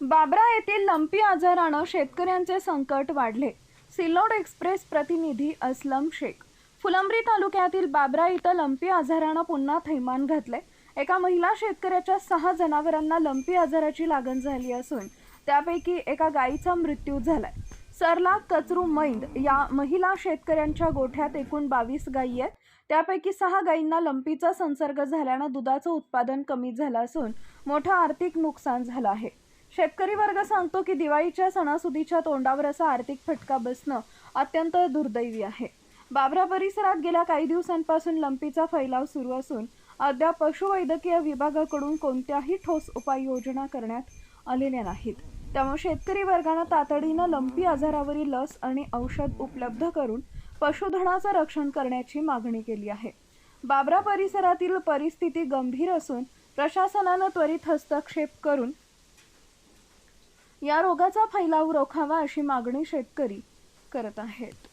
बाबरा येथील लंपी आजारानं शेतकऱ्यांचे संकट वाढले. सिल्लोड एक्सप्रेस प्रतिनिधी असलम शेख. फुलंब्री तालुक्यातील बाबरा इथं लंपी आजारानं पुन्हा थैमान घातले एका महिला शेतकऱ्याच्या सहा जनावरांना लंपी आजाराची लागण झाली असून त्यापैकी एका गायीचा मृत्यू झालाय. सरला कचरू मैंद या महिला शेतकऱ्यांच्या गोठ्यात एकूण बावीस गायी आहेत. त्यापैकी सहा गायींना लंपीचा संसर्ग झाल्यानं दुधाचं उत्पादन कमी झालं असून मोठं आर्थिक नुकसान झालं आहे. शेतकरी वर्ग सांगतो की दिवाळीच्या सणासुदीच्या तोंडावर असा आर्थिक फटका बसणं अत्यंत दुर्दैवी आहे. बाबरा परिसरात गेल्या काही दिवसांपासून लंपीचा फैलाव सुरू असून अद्याप पशुवैद्यकीय विभागाकडून कोणत्याही ठोस उपाययोजना करण्यात आलेल्या नाहीत. त्यामुळे शेतकरी वर्गानं तातडीनं लंपी आजारावरील लस आणि औषध उपलब्ध करून पशुधनाचं रक्षण करण्याची मागणी केली आहे. बाबरा परिसरातील परिस्थिती गंभीर असून प्रशासनानं त्वरित हस्तक्षेप करून या रोगाचा फैलाव रोखावा अशी मागणी शेतकरी करत आहेत.